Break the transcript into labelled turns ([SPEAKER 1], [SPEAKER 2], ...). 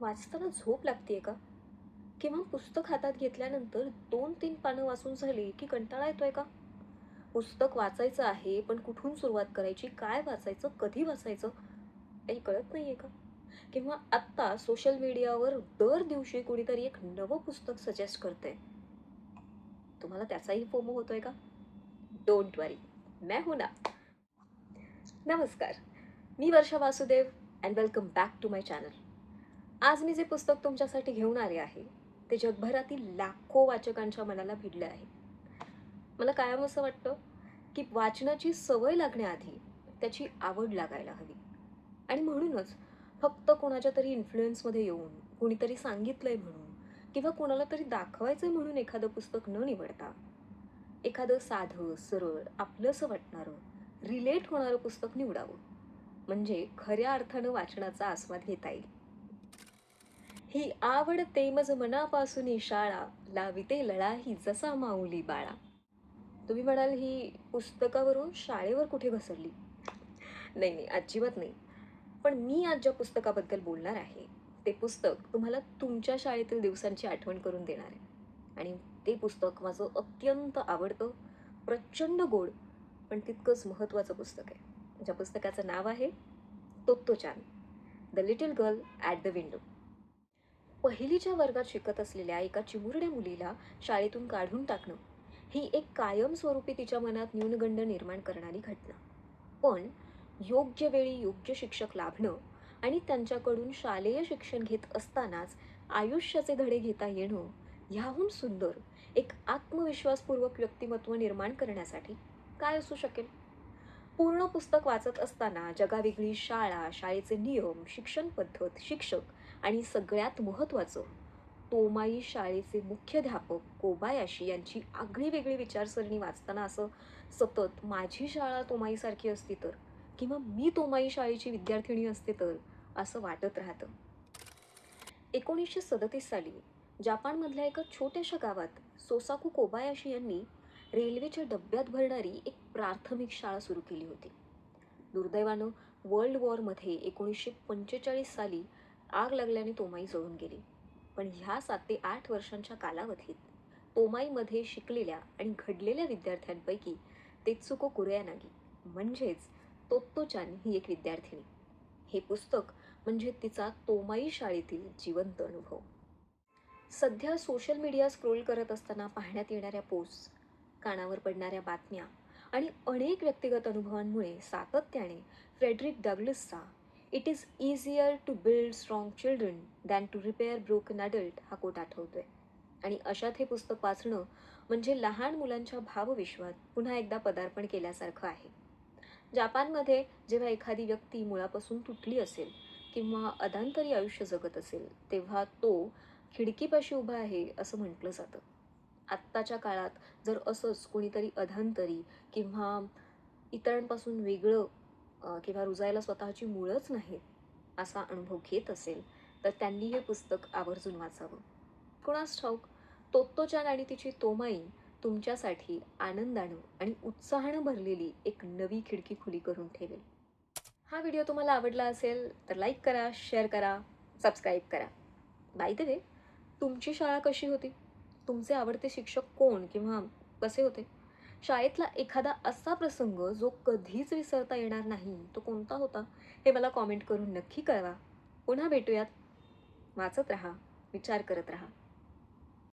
[SPEAKER 1] वाचताना झोप लागते का? किंवा पुस्तक हातात घेतल्यानंतर दोन तीन पानं वाचून झाली की कंटाळा येतोय का? पुस्तक वाचायचं आहे पण कुठून सुरुवात करायची? काय वाचायचं? कधी वाचायचं? काही कळत नाहीये का? किंवा आत्ता सोशल मीडियावर दर दिवशी कुणीतरी एक नवं पुस्तक सजेस्ट करते तुम्हाला त्याचाही फोमो होतोय का? डोंट वरी मॅ हो ना. नमस्कार. मी Varsha Vasudev and welcome back to my channel आज मी जे पुस्तक तुमच्यासाठी घेऊन आले आहे ते जगभरातील लाखो वाचकांच्या मनाला भिडले आहे. मला कायम असं वाटतं की वाचनाची सवय लागण्याआधी त्याची आवड लागायला हवी. आणि म्हणूनच फक्त कोणाच्या तरी इन्फ्लुएन्समध्ये येऊन कोणीतरी सांगितलंय म्हणून किंवा कोणाला तरी दाखवायचं आहे म्हणून एखादं पुस्तक न निवडता एखादं साधं सरळ आपलंसं वाटणारं रिलेट होणारं पुस्तक निवडावं. म्हणजे खऱ्या अर्थानं वाचनाचा आस्वाद घेता येईल. ही आवडते तेमज मनापासून शाळा लाविते लळा ही जसा माऊली बाळा. तुम्ही म्हणाल ही पुस्तकावरून शाळेवर कुठे घसरली? नाही नाही अजिबात नाही. पण मी आज ज्या पुस्तकाबद्दल बोलणार आहे ते पुस्तक तुम्हाला तुमच्या शाळेतील दिवसांची आठवण करून देणार आहे. आणि ते पुस्तक माझं अत्यंत आवडतं प्रचंड गोड पण तितकंच महत्त्वाचं पुस्तक आहे. ज्या पुस्तकाचं नाव आहे Totto chan the little girl at the window. पहिलीच्या वर्गात शिकत असलेल्या एका चिमुरड्या मुलीला शाळेतून काढून टाकणं ही एक कायमस्वरूपी तिच्या मनात न्यूनगंड निर्माण करणारी घटना. पण योग्य वेळी योग्य शिक्षक लाभणं आणि त्यांच्याकडून शालेय शिक्षण घेत असतानाच आयुष्याचे धडे घेता येणं ह्याहून सुंदर एक आत्मविश्वासपूर्वक व्यक्तिमत्व निर्माण करण्यासाठी काय असू शकेल? पूर्ण पुस्तक वाचत असताना जगावेगळी शाळा शाळेचे नियम शिक्षण पद्धत शिक्षक आणि सगळ्यात महत्त्वाचं तोमाई शाळेचे मुख्याध्यापक कोबायाशी यांची आगळी वेगळी विचारसरणी वाचताना असं सतत माझी शाळा तोमाईसारखी असती तर किंवा मी तोमाई शाळेची विद्यार्थिनी असते तर असं वाटत राहतं. एकोणीसशे सदतीस साली जापानमधल्या एका छोट्याशा गावात सोसाकू कोबायाशी यांनी रेल्वेच्या डब्यात भरणारी एक प्राथमिक शाळा सुरू केली होती. दुर्दैवानं वर्ल्ड वॉरमध्ये एकोणीसशे पंचेचाळीस साली आग लागल्याने तोमाई जळून गेली. पण ह्या सात ते आठ वर्षांच्या कालावधीत तोमाईमध्ये शिकलेल्या आणि घडलेल्या विद्यार्थ्यांपैकी तेत्सुको कुरयानागी म्हणजेच तोत्तोचान ही एक विद्यार्थिनी. हे पुस्तक म्हणजे तिचा तोमाई शाळेतील जिवंत अनुभव. सध्या सोशल मीडिया स्क्रोल करत असताना पाहण्यात येणाऱ्या पोस्ट कानावर पडणाऱ्या बातम्या आणि अनेक व्यक्तिगत अनुभवांमुळे सातत्याने Frederick डगलसचा it is easier to build strong children than to repair broken adult हा कोट आठवतोय. आणि अशात हे पुस्तक वाचणं म्हणजे लहान मुलांच्या भावविश्वात पुन्हा एकदा पदार्पण केल्यासारखं आहे. जापानमध्ये जेव्हा एखादी व्यक्ती मुळापासून तुटली असेल किंवा अधांतरी आयुष्य जगत असेल तेव्हा तो खिडकीपाशी उभा आहे असं म्हटलं जातं. आत्ताच्या काळात जर असंच कोणीतरी अधांतरी किंवा इतरांपासून वेगळं किंवा रुजायला स्वतःची मुळंच नाहीत असा अनुभव घेत असेल तर त्यांनी हे पुस्तक आवर्जून वाचावं. कुणास ठाऊक तोत्तोच्या आणि तिची तोमाई तुमच्यासाठी आनंदानं आणि उत्साहानं भरलेली एक नवी खिडकी खुली करून ठेवेल. हा व्हिडिओ तुम्हाला आवडला असेल तर लाईक करा शेअर करा सबस्क्राईब करा. बाय द वे तुमची शाळा कशी होती? तुमचे आवडते शिक्षक कोण किंवा कसे होते? शाळेतला एखादा असा प्रसंग जो कधीच विसरता येणार नाही तो कोणता होता? हे मला कॉमेंट करून नक्की कळवा. पुन्हा भेटूयात. वाचत राहा विचार करत राहा.